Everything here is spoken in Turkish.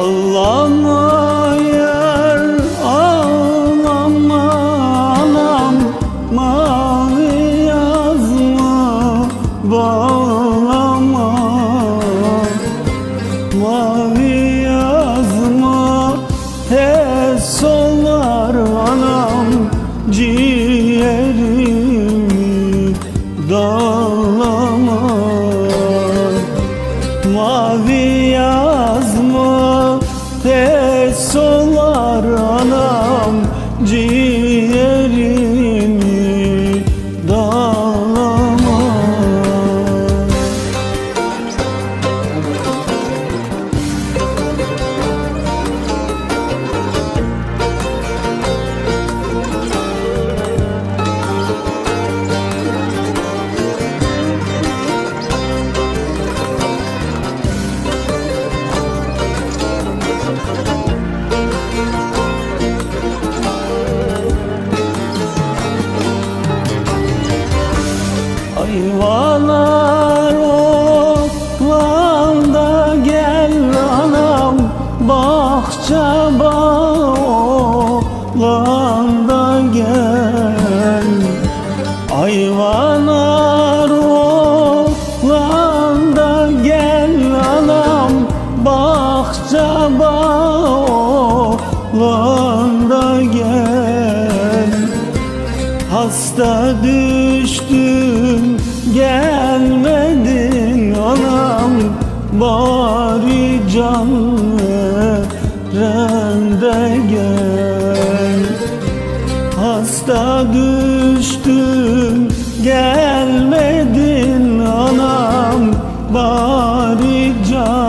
Ağlama yar ağlama anam Mavi yazma bağlama. Mavi yazma tez solar anam dağlama. Mavi solar anam Ayvalar otlanda gel anam Bahçe bağlanda gel. Ayvalar otlanda gel anam Bahçe bağlanda Hasta düştüm gelmedin anam. Bari canlı rende gel. Hasta düştüm gelmedin anam. Bari canlı